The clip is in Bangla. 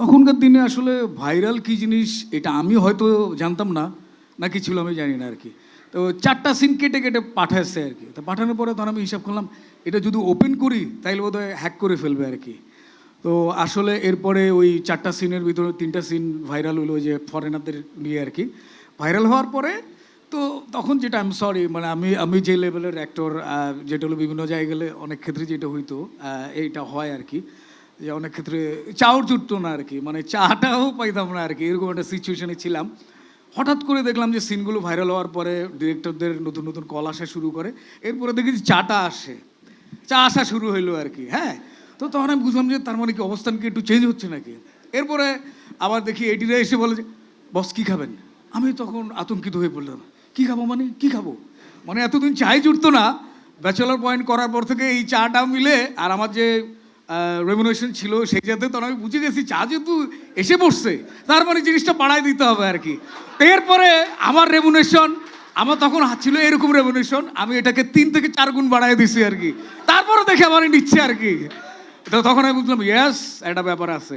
তখনকার দিনে আসলে ভাইরাল কি জিনিস, এটা আমি হয়তো জানতাম না না কি ছিল আমি জানি না আর কি। তো চারটা সিন কেটে কেটে পাঠাচ্ছে আর কি। তো পাঠানোর পরে তখন আমি হিসাব করলাম, এটা যদি ওপেন করি, তাইলে বোধহয় হ্যাক করে ফেলবে আর কি। তো আসলে এরপরে ওই চারটা সিনের ভিতরে তিনটা সিন ভাইরাল হলো যে ফরেনারদের নিয়ে আর কি। ভাইরাল হওয়ার পরে তো তখন যেটা আমি সরি মানে আমি আমি যে লেভেলের অ্যাক্টর যেটা হলো বিভিন্ন জায়গায় গেলে অনেক ক্ষেত্রে যেটা হইতো এইটা হয় আর কি। যে অনেক ক্ষেত্রে চাওর জুটতো না আর কি। মানে চাটাও পাইতাম না আর কি। এরকম একটা সিচুয়েশনে ছিলাম। হঠাৎ করে দেখলাম যে সিনগুলো ভাইরাল হওয়ার পরে ডিরেক্টরদের নতুন নতুন কল আসা শুরু করে। এরপরে দেখি চাটা আসে। চা আসা শুরু হইল আর কি হ্যাঁ? তো তখন আমি বুঝলাম যে তার মানে কি অবস্থান কি একটু চেঞ্জ হচ্ছে নাকি? এরপরে আবার দেখি এডিরা এসে বলে যে বস কি খাবেন? আমি তখন আতঙ্কিত হয়ে পড়লাম। কি খাব মানে? কি খাব? মানে এতদিন চাই জুটতো না। ব্যাচেলার পয়েন্ট করার পর থেকে এই চাটা মিলে আর আমার যে রেমুনেশন ছিল, সেই যাতে তখন আমি বুঝে গেছি, চা যেহেতু এসে বসছে। তার মানে জিনিসটা বাড়াই দিতে হবে আর কি। এরপরে আমার রেমুনেশন আমার তখন ছিল এরকম রেমুনেশন আমি এটাকে তিন থেকে চার গুণ বাড়াই দিছি আর কি। তারপরে দেখে আমার নিচ্ছে আর কি। তো তখন আমি বুঝলাম ইয়াস একটা ব্যাপার আছে।